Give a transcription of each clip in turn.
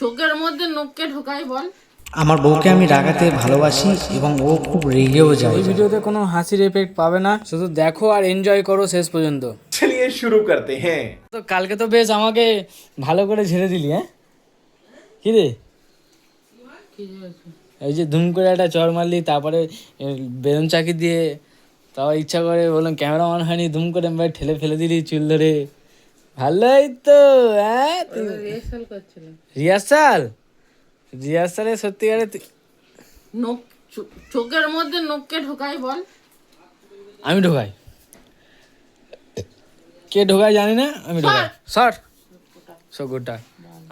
চোখের মধ্যে ঢোকাই বল। আমার বউকে আমি রাগাতে ভালোবাসি এবং ও খুব রেগেও যায়। এই ভিডিওতে কোনো হাসির এফেক্ট পাবে না। শুধু দেখো আর এনজয় করো শেষ পর্যন্ত। চলিয়ে শুরু করতে হ্যাঁ। তো কালকে তো বেশ আমাকে ভালো করে ঝেড়ে দিলি হ্যাঁ? কি রে? এই যে ধুম করে একটা চর মারলি তারপরে বেলুন চাকি দিয়ে তাও ইচ্ছা করে বললাম ক্যামেরা অন হয়নি ধুম করে এবার ঠেলে ফেলে দিলি চুল ধরে। ভালোই তো হ্যাঁ রিহার্সাল রিহার্সাল সত্যিকারে নখ চোখের মধ্যে নখকে ঢোকাই বল। আমি ঢোকাই। কে ঢোকায় জানি না আমি ঢোকাই। সর শকুরটা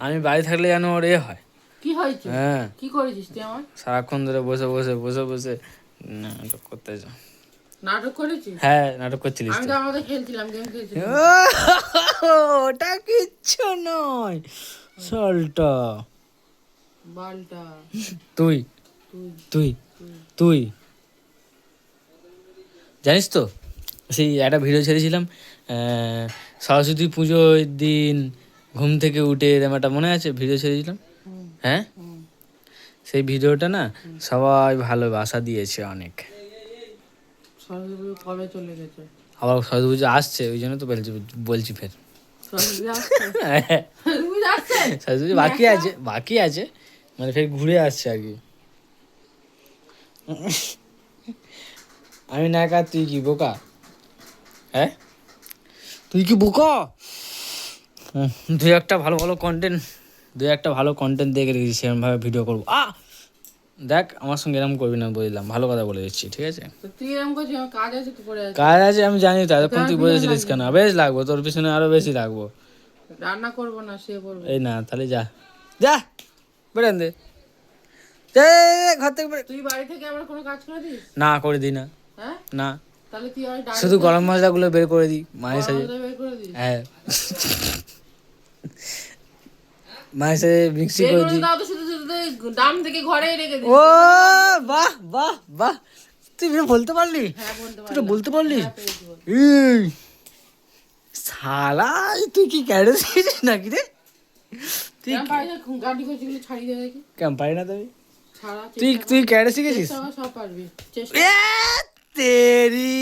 আমি বাড়ি থাকলে যেন ওর এ হয়। কি হয়েছে? হ্যাঁ। কি করেছিস তুই আমার? সারাক্ষণ ধরে বসে বসে বসে বসে। নাটক করতে যা। নাটক হ্যাঁ নাটক করছিলিস আমি তো। তো আমাদের খেলছিলাম গেম খেলছিলাম। ওটা কিচ্ছু নয়। সলটা। বালটা। তুই। তুই। তুই। জানিস তো সেই একটা ভিডিও ছেড়েছিলাম সরস্বতী পুজোর দিন ঘুম থেকে উঠে এরকম একটা মনে আছে? ভিডিও ছেড়েছিলাম? হ্যাঁ? সেই ভিডিওটা না সবাই ভালোবাসা দিয়েছে অনেক। সরস্বতী পুজো কবে চলে গেছে? আবার সরস্বতী পুজো আসছে ওই জন্য তো বলছি বলছি ফের। সরস্বতী বাকি আছে বাকি আছে মানে ফের ঘুরে আসছে আর কি আমি না একা তুই কি বোকা? হ্যাঁ? তুই কি বোকা? দুই একটা ভালো ভালো কন্টেন্ট দুই একটা ভালো কন্টেন্ট দেখে রেখেছি সেরকমভাবে ভিডিও করব। আ দেখ আমার সঙ্গে এরকম করবি না বললাম ভালো কথা বলে দিচ্ছি ঠিক আছে? তুই এরকম করছিস কাজ আছে কাজ আমি জানি তো এতক্ষণ তুই বলেছিলিস কেন? বেশ লাগবো তোর পিছনে আরও বেশি লাগবো। রান্না করব না সে করব। এই না তাহলে যা। যা বেরোন দে। এ, ঘর থেকে তুই বাড়ি থেকে আবার কোনো কাজ করে দিস? না করে দিই না। হ্যাঁ? না। তাহলে তুই শুধু গরম মশলাগুলো বের করে দিই মায়ের সাথে হ্যাঁ। মায়ের মিক্সি বের করে করে দাও তো শুধু শুধু দাম থেকে ঘরে রেখে ও বাহ বাহ বাহ। তুই বলতে পারলি? হ্যাঁ বলতে তুই বলতে পারলি? পেরেছি বল। এই, শালা তুই কি ক্যাডে শিখেছিস নাকি রে? তুই কেমন পারি না তুমি তুই তুই ক্যাডে শিখেছিস? তেরি।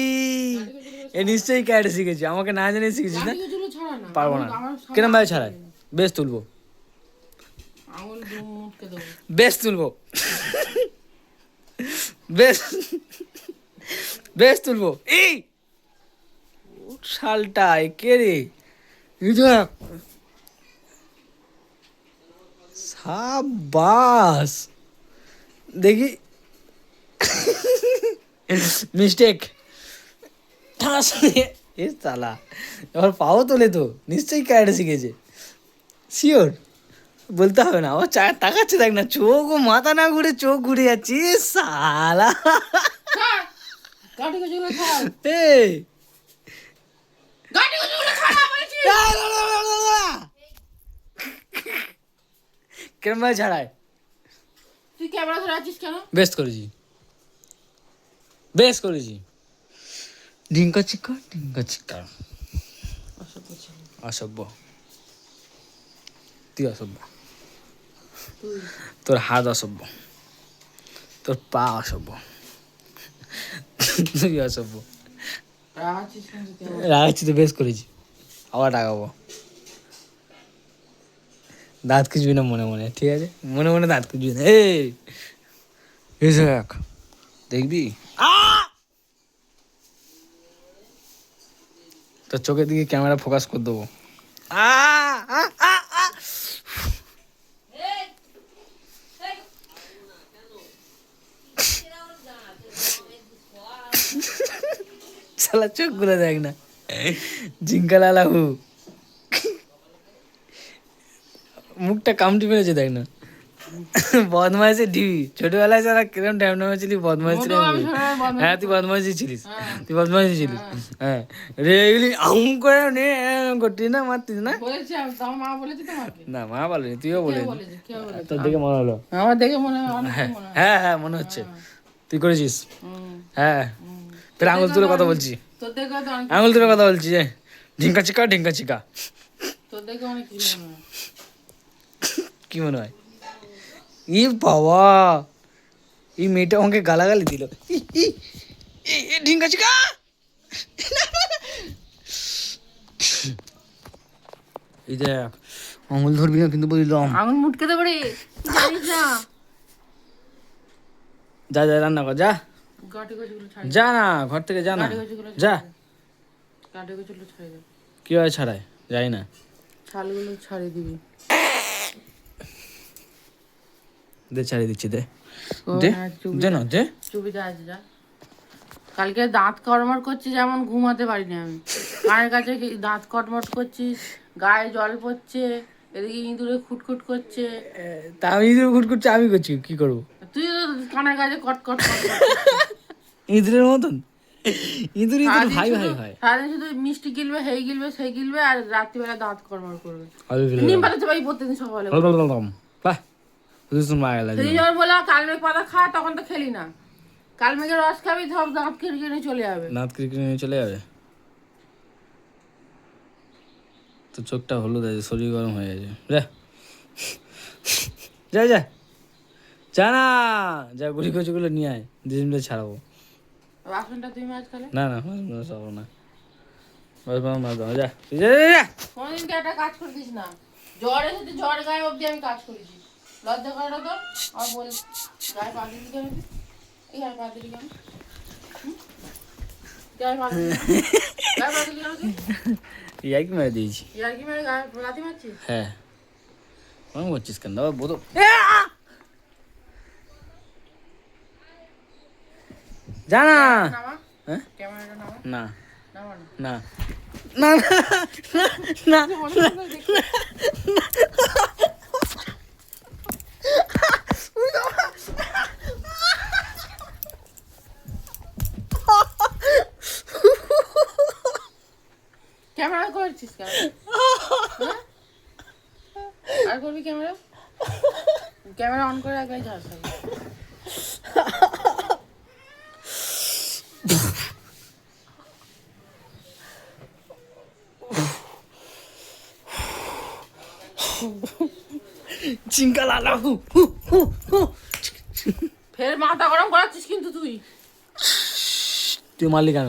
এ নিশ্চয়ই ক্যাডে শিখেছি। আমাকে না জানিয়ে শিখেছিস না? পারব না। কিরম ভাবে ছাড়াই বেশ তুলবো আঙুল দুম মুটকে দেবো বেশ তুলবো বেশ বেশ তুলবো এই শালটা এ কে রে। সাবাস দেখি মিস্টেক এ তালা এবার পাও তোলে তো নিশ্চয়ই ক্যারেটে শিখেছে শিওর বলতে হবে না। ও চা তাকাচ্ছে দেখ না চোখ ও মাথা না ঘুরে চোখ ঘুরে যাচ্ছে। সালা। ভাবে ছাড়ায় তুই ক্যামেরা ধরে আছিস কেন? বেশ করেছি। বেশ করেছি। ডিঙ্কা ডিঙ্কা অসভ্য। তুই অসভ্য। তোর হাত অসভ্য। তোর পা অসভ্য। তুই অসভ্য? রাগাচ্ছি তো বেশ করেছি। আবার রাগাবো। দাঁত কিছুবি না মনে মনে ঠিক আছে? মনে মনে দাঁত কিছুবি না। এই! দেখ দেখবি? তোর চোখের দিকে ক্যামেরা ফোকাস করে দেবো। আ, আ, আ, আ। শালা চোখগুলো দেখ না। জিঙ্কা লালাহু মুখটা কামটি মেরেছে দেখ না। বদমাইশে ঢিবি ছোটবেলায় যারা কিরম টাইম নামেছিলি বদমাইশ ছিলি হ্যাঁ তুই বদমাইশি ছিলিস। তুই বদমাইশি ছিলিস। হ্যাঁ। রে এগুলি আউম করে নে করতিস না মারতিস না? না মা বলেনি তুইও বলে তোর দেখে মনে হলো? আমার দেখে মনে হয় হ্যাঁ হ্যাঁ। মনে হচ্ছে। তুই করেছিস? হ্যাঁ। ফের আঙুল তুলে কথা বলছি। তোর আঙুল তুলে কথা বলছি যে ঢিঙ্কা চিকা ঢিঙ্কা চিকা তোর কি মনে হয়? ই বাবা এই মেয়েটা আমাকে গালাগালি দিল। ঢিঙ্কা চিকা এই দেখ আঙুল ধরবি না কিন্তু বলিলাম আঙুল মুটকে দেবো রে জানিস না। যা যা রান্না কর যা। যা না ঘর থেকে যা না। যা। কীভাবে ছাড়ায়? যাই না। ছালগুলো ছাড়িয়ে দিবি। দে ছাড়িয়ে দিচ্ছি দে। দে হ্যাঁ, দে না দে। চুবিটা আছে যা। কালকে দাঁত কটমট করছি যেমন ঘুমাতে পারিনি আমি। কানের কাছে কি দাঁত কটমট করছিস গায়ে জল পড়ছে এদিকে ইঁদুরে খুটখুট করছে। তা আমি ইঁদুর আমি করছি কি করব? তুই কানের কাছে কট কট কট কট ইঁদুরের মতন? ইঁদুর ইঁদুর ভাই ভাই সারাদিন শুধু মিষ্টি গিলবে হেই গিলবে সেই গিলবে আর রাত্রিবেলা দাঁত করবে। নিম পাতা চাপাই প্রত্যেকদিন সকালে বাহ তুই যখন কালমেঘ পাতা খা তখন তো খেলি না। কালমেঘের রস খাবি সব দাঁত কেটে চলে যাবে। নাত ক্রিকেট নিয়ে চলে যাবে? তো চোখটা হলুদ আছে শরীর গরম হয়ে গেছে। যা। যা যা। যা না যা গুলি কচুগুলো নিয়ে আয় দুদিন ছাড়াবো। বাসনটা তুই মাছ খালে? না না মাছ মাছ খাব না। বাস বাস মাছ দাও যা। যা যা, একটা কাজ করে দিস না? জ্বর জ্বর গায়ে অবধি আমি কাজ করেছি। লজ্জা করে না তোর আর বল গায়ে পা দিলি কেন এই গায়ে পা দিলি কেন? গায়ে পা দিলি গায়ে পা দিলি কেন তুই মেরে দিয়েছি ইয়াকি মেরে লাথি মারছিস হ্যাঁ কেমন করছিস কেন দাও বোধ জানা না হ্যাঁ না না না না না না মনে হচ্ছে না দেখতে। ক্যামেরা করছিস কেন? হ্যাঁ? আর করবি ক্যামেরা? ক্যামেরা অন করে একবার ঝাড় খাবি চিঙ্কা লালা হু হু হু হু। ফের মাথা গরম করাচ্ছিস কিন্তু তুই। তুই মারলি কেন?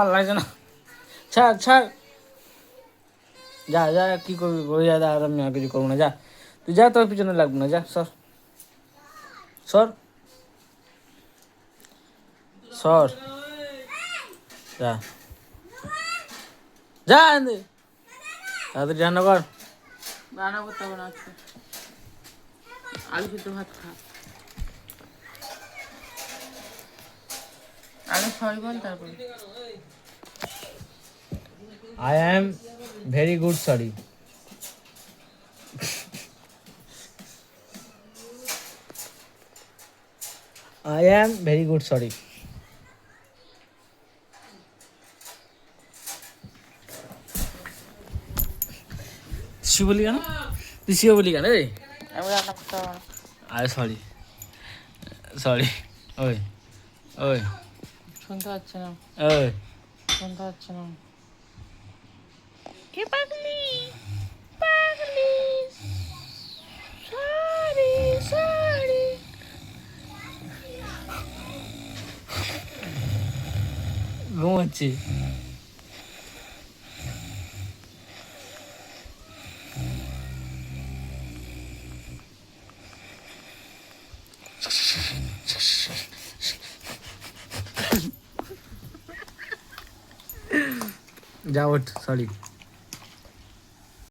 ভালো লাগছে না। ছাড় ছাড়। যা যা, কি করবি করে যা আর আমি আর কিছু করব না। যা। তুই যা, তোর পিছনে লাগবে না। যা, সর। সর। সর। যা। যা। তাড়াতাড়ি রান্না কর। রান্না করতে হবে না আজকে। আলু সিদ্ধ ভাত খা। আগে সরি বল তারপরে I am very good sorry. I am very good sorry. তুই বলি কেন তুই শিও বলি কেন রে আমি রান্না করতে হবে না আরে সরি সরি ওই ওই শুনতে পাচ্ছে না ওই শুনতে পাচ্ছে না কে পাগলি পাগলি সরি সরি ঘুমাচ্ছি যা ওঠ সরি